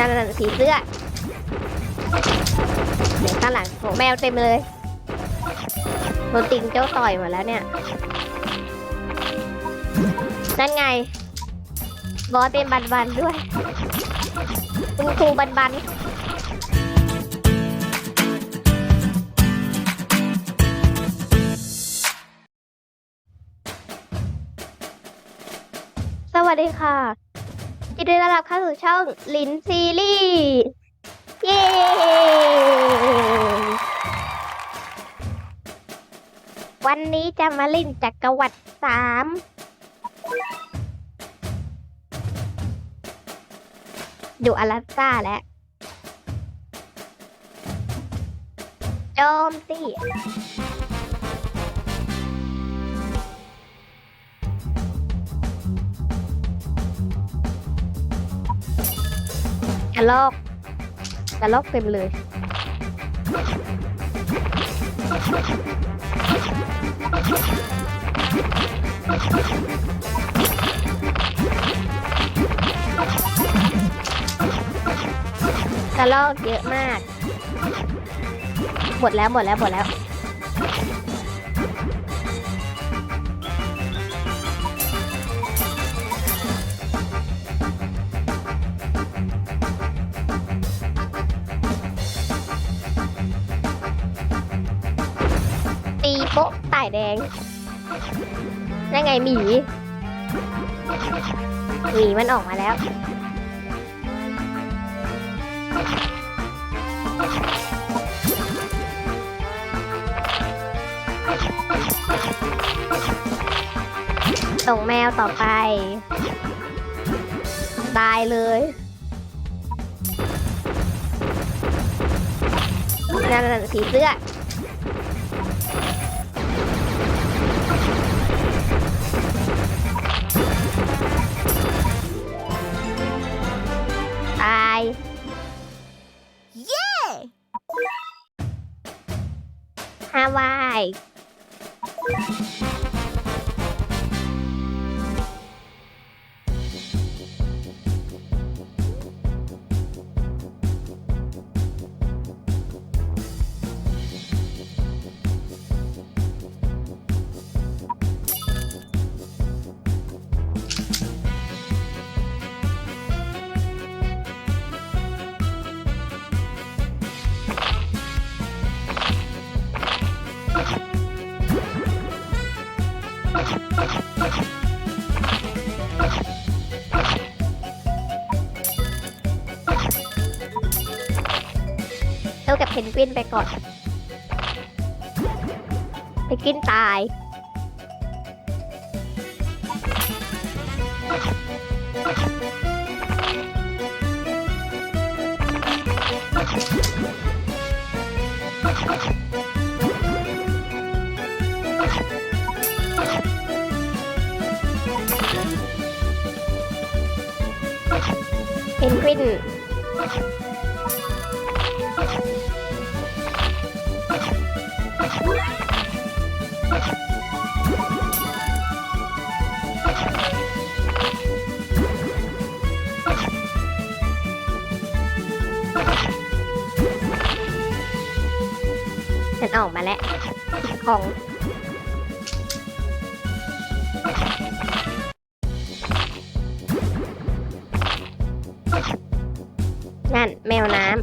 นั่นๆสีเสื้อเดี๋ยวข้างหลังโหแมวเต็มเลยโดนติงเจ้าต่อยหมดแล้วเนี่ย นั่นไง บอสเป็นบันบันด้วย คุณครูบันบันสวัสดีค่ะ ยินดีต้อนรับเข้าสู่ช่องลินซีรีส์เย้วันนี้จะมาเล่นจักรวรรดิสามอยู่อลาสก้าแล้วโจมตี ระลอกกระลอกเต็มเลย กระลอกเยอะมาก หมดแล้วหมดแล้วหมดแล้ว แดง นั่นไงหมีหมีมันออกมาแล้ว ส่งแมวต่อไป ตายเลยนั่นสีเสื้อา เท่ากับเพนกวินไปก่อนเพนกวินตายเพ นกวินฉันออกมาแล้วของ นั่นแมวน้ำ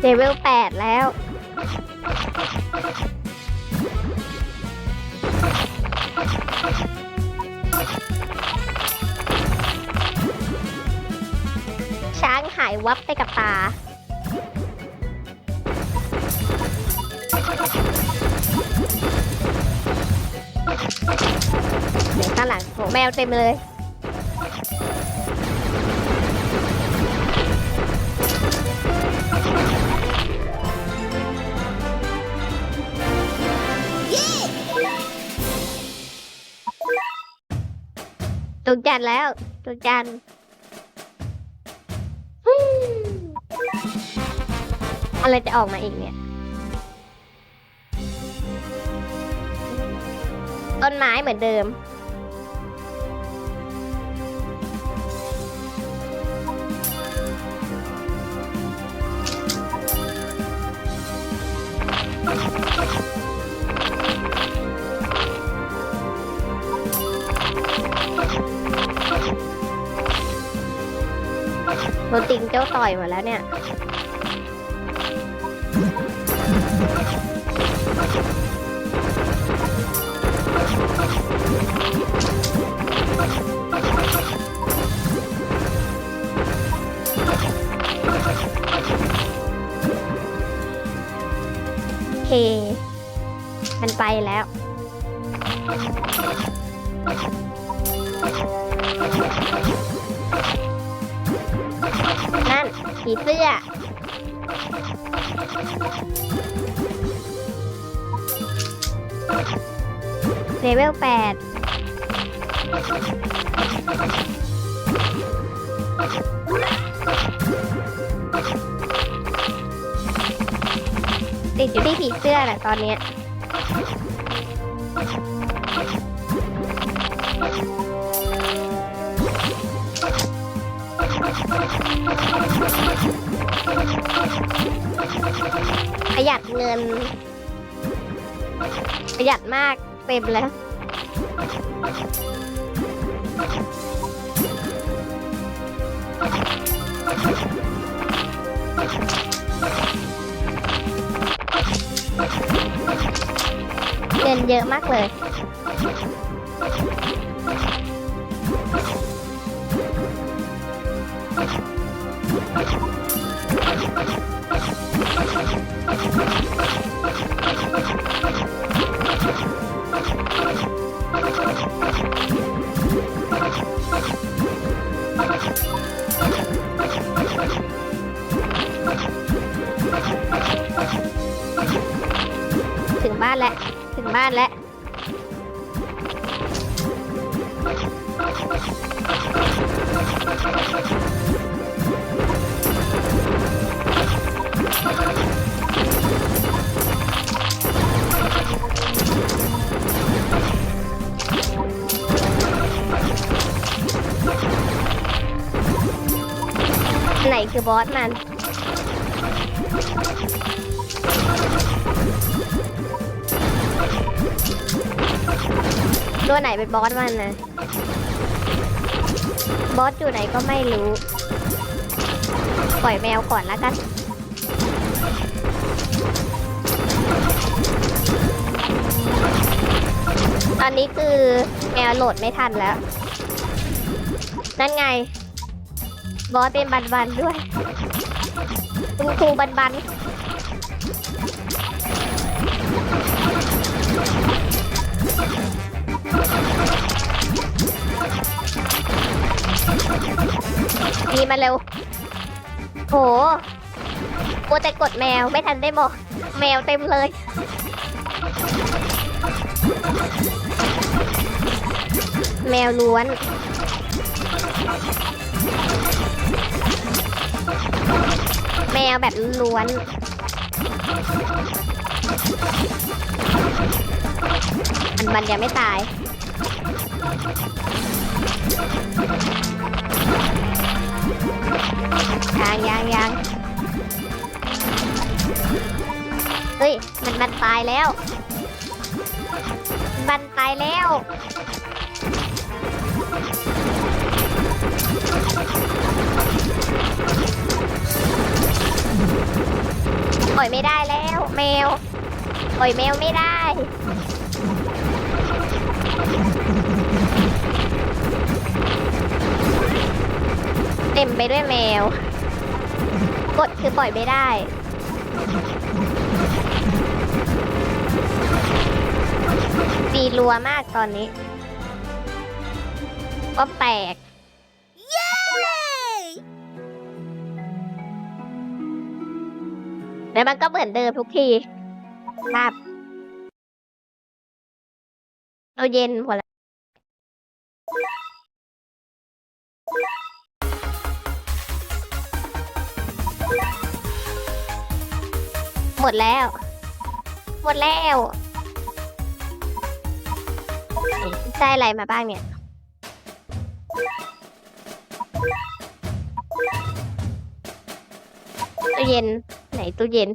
เลเวลแปดแล้วช้างหายวับไปกับตา เดี๋ยวข้างหลังโหแมวเต็มเลยตุกจันแล้วตุกจันอะไรจะออกมาอีกเนี่ย ต้นไม้เหมือนเดิม โดนติงเจ้าต่อยหมดแล้วเนี่ย นั่นผีเสื้อเลเวลแปดติดอยู่ที่ผีเสื้อแหละตอนเนี้ย ประหยัดเงิน ประหยัดมากเต็มแล้วเงินเยอะมากเลย ถึงบ้านแล้ว ถึงบ้านแล้ว ไหนคือบอสมัน ตัวไหนเป็นบอสมันนะบอสอยู่ไหนก็ไม่รู้ ปล่อยแมวก่อนแล้วกันตอนนี้คือแมวโหลดไม่ทันแล้ว นั่นไง บอสเป็นบันบันๆด้วย คุณครูบันบันๆมีมาเร็ว โหกลัวแต่กดแมวไม่ทันได้บอก แมวเต็มเลย แมวล้วน แมวแบบล้วนมันมันยังไม่ตาย ยังยังยังเฮ้ย มันมันตายแล้ว มันตายแล้ว ปล่อยไม่ได้แล้ว แมว ปล่อยแมวไม่ได้ เต็มไปด้วยแมว กดคือปล่อยไม่ได้ ตีรัวมากตอนนี้ ก็แตกแล้วมันก็เหมือนเดิมทุกทีครับเราเย็นหมดแล้ว หมดแล้ว หมดแล้วได้อะไรมาบ้างเนี่ย ตู้เย็น ไหนตู้เย็น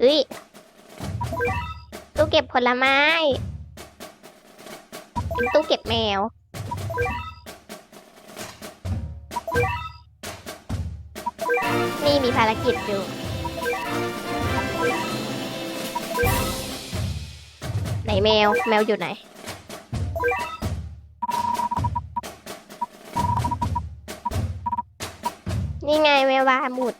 เฮ้ย ตู้เก็บผลไม้เป็นตู้เก็บแมว นี่มีภารกิจอยู่ นแมว แมวอยู่ไหน นี่ไงแมวบาหมุด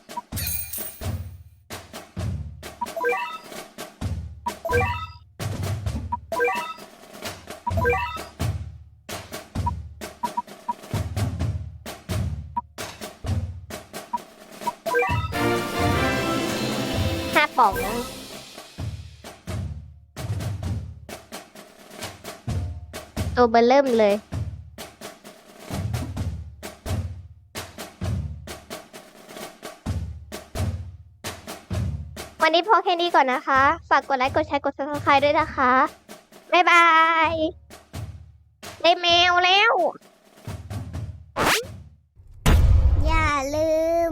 ห้าป๋อง ตัวเบอร์เริ่มเลย วันนี้พอแค่นี้ก่อนนะคะ ฝากกดไลค์กดแชร์กด subscribe ด้วยนะคะ บ๊ายบาย ได้แมวแล้ว อย่าลืม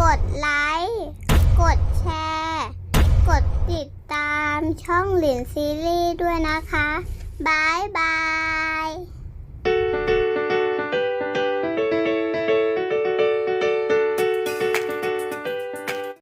กดไลค์ กดแชร์ กดติดตามช่องหลินซีรีส์ด้วยนะคะ บายบาย